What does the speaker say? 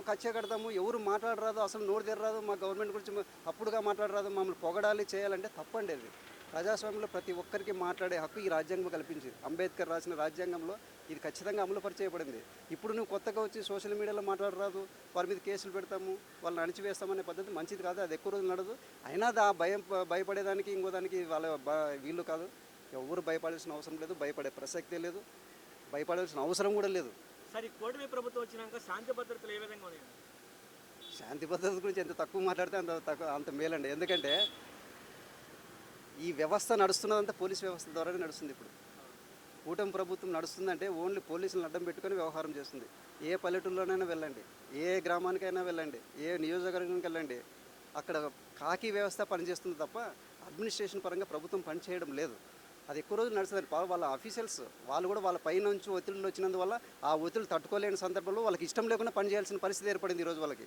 కచ్చే కడతాము ఎవరు మాట్లాడరాదు అసలు నోరు తెరరాదు మా గవర్నమెంట్ గురించి అప్పుడుగా మాట్లాడరాదు మమ్మల్ని పొగడాలి చేయాలంటే తప్పండి అది. ప్రజాస్వామ్యంలో ప్రతి ఒక్కరికి మాట్లాడే హక్కు ఈ రాజ్యాంగం కల్పించింది. అంబేద్కర్ రాసిన రాజ్యాంగంలో ఇది ఖచ్చితంగా అమలు పరిచేయబడింది. ఇప్పుడు నువ్వు కొత్తగా వచ్చి సోషల్ మీడియాలో మాట్లాడరాదు వారి మీద కేసులు పెడతాము వాళ్ళని అణిచివేస్తామనే పద్ధతి మంచిది కాదు అది ఎక్కువ రోజులు నడదు. అయినా ఆ భయం భయపడేదానికి ఇంకో దానికి వాళ్ళ వీళ్ళు కాదు. ఎవరు భయపడాల్సిన అవసరం లేదు భయపడే ప్రసక్తే లేదు. భయపడాల్సిన అవసరం కూడా లేదు. సరే ఈ కూటమి ప్రభుత్వం వచ్చినాక శాంతి భద్రతలు ఏ విధంగా ఉన్నాయి? శాంతి భద్రత గురించి ఎంత తక్కువ మాట్లాడితే అంత తక్కువ అంత మేలండి. ఎందుకంటే ఈ వ్యవస్థ నడుస్తున్నదంతా పోలీస్ వ్యవస్థ ద్వారానే నడుస్తుంది ఇప్పుడు. కూటమి ప్రభుత్వం నడుస్తుందంటే ఓన్లీ పోలీసులను అడ్డం పెట్టుకొని వ్యవహారం చేస్తుంది. ఏ పల్లెటూరులోనైనా వెళ్ళండి ఏ గ్రామానికైనా వెళ్ళండి ఏ నియోజకవర్గానికి వెళ్ళండి. అక్కడ కాకి వ్యవస్థ పనిచేస్తుంది తప్ప అడ్మినిస్ట్రేషన్ పరంగా ప్రభుత్వం పనిచేయడం లేదు. అది ఎక్కువ రోజులు నడుస్తుంది పా- వాళ్ళ ఆఫీసర్స్ వాళ్ళు కూడా వాళ్ళ పైనుంచి ఒత్తిళ్ళు వచ్చినందువల్ల ఆ ఒత్తిళ్ళు తట్టుకోలేని సందర్భంలో వాళ్ళకి ఇష్టం లేకుండా పనిచేయాల్సిన పరిస్థితి ఏర్పడింది ఈరోజు వాళ్ళకి.